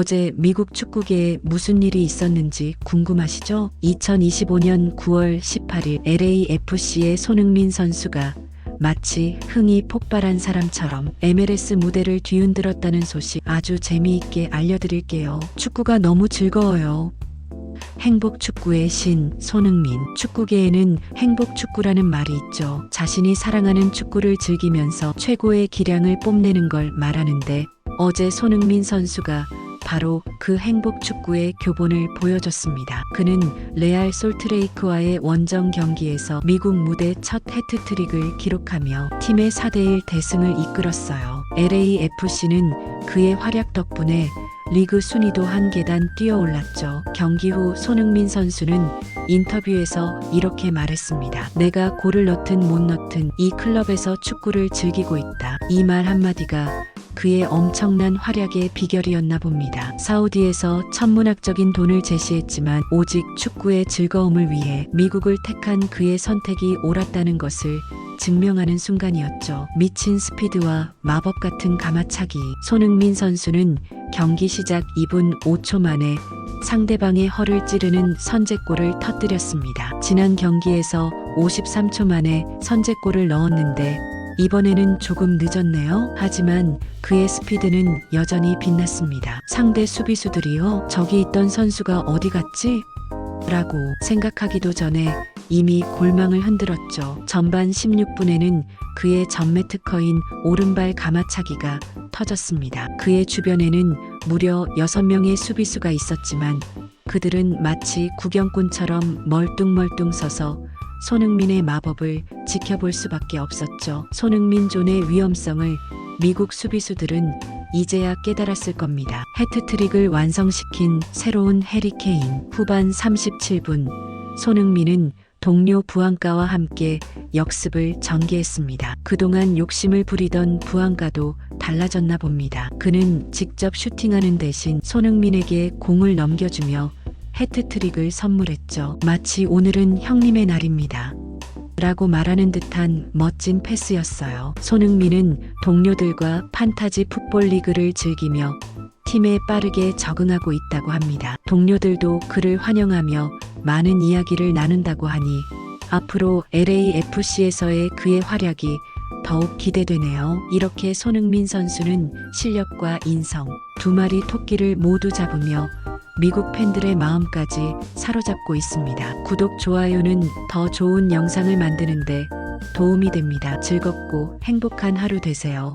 어제 미국 축구계에 무슨 일이 있었는지 궁금하시죠? 2025년 9월 18일 LAFC의 손흥민 선수가 마치 흥이 폭발한 사람처럼 MLS 무대를 뒤흔들었다는 소식 아주 재미있게 알려드릴게요. 축구가 너무 즐거워요. 행복 축구의 신 손흥민. 축구계에는 행복 축구라는 말이 있죠. 자신이 사랑하는 축구를 즐기면서 최고의 기량을 뽐내는 걸 말하는데 어제 손흥민 선수가 바로 그 행복 축구의 교본을 보여줬습니다. 그는 레알 솔트레이크와의 원정 경기에서 미국 무대 첫 해트트릭을 기록하며 팀의 4대1 대승을 이끌었어요. LAFC는 그의 활약 덕분에 리그 순위도 한 계단 뛰어올랐죠. 경기 후 손흥민 선수는 인터뷰에서 이렇게 말했습니다. 내가 골을 넣든 못 넣든 이 클럽에서 축구를 즐기고 있다. 이 말 한마디가 그의 엄청난 활약의 비결이었나 봅니다. 사우디에서 천문학적인 돈을 제시했지만 오직 축구의 즐거움을 위해 미국을 택한 그의 선택이 옳았다는 것을 증명하는 순간이었죠. 미친 스피드와 마법 같은 가마차기. 손흥민 선수는 경기 시작 2분 5초 만에 상대방의 허를 찌르는 선제골을 터뜨렸습니다. 지난 경기에서 53초 만에 선제골을 넣었는데 이번에는 조금 늦었네요. 하지만 그의 스피드는 여전히 빛났습니다. 상대 수비수들이요. 저기 있던 선수가 어디 갔지? 라고 생각하기도 전에 이미 골망을 흔들었죠. 전반 16분에는 그의 전매 특허인 오른발 가마차기가 터졌습니다. 그의 주변에는 무려 6명의 수비수가 있었지만 그들은 마치 구경꾼처럼 멀뚱멀뚱 서서 손흥민의 마법을 지켜볼 수밖에 없었죠. 손흥민 존의 위험성을 미국 수비수들은 이제야 깨달았을 겁니다. 해트트릭을 완성시킨 새로운 해리케인 후반 37분 손흥민은 동료 부안가와 함께 역습을 전개했습니다. 그동안 욕심을 부리던 부안가도 달라졌나 봅니다. 그는 직접 슈팅하는 대신 손흥민에게 공을 넘겨주며 해트트릭을 선물했죠. 마치 오늘은 형님의 날입니다. 라고 말하는 듯한 멋진 패스였어요. 손흥민은 동료들과 판타지 풋볼 리그를 즐기며 팀에 빠르게 적응하고 있다고 합니다. 동료들도 그를 환영하며 많은 이야기를 나눈다고 하니 앞으로 LAFC에서의 그의 활약이 더욱 기대되네요. 이렇게 손흥민 선수는 실력과 인성, 두 마리 토끼를 모두 잡으며 미국 팬들의 마음까지 사로잡고 있습니다. 구독, 좋아요는 더 좋은 영상을 만드는데 도움이 됩니다. 즐겁고 행복한 하루 되세요.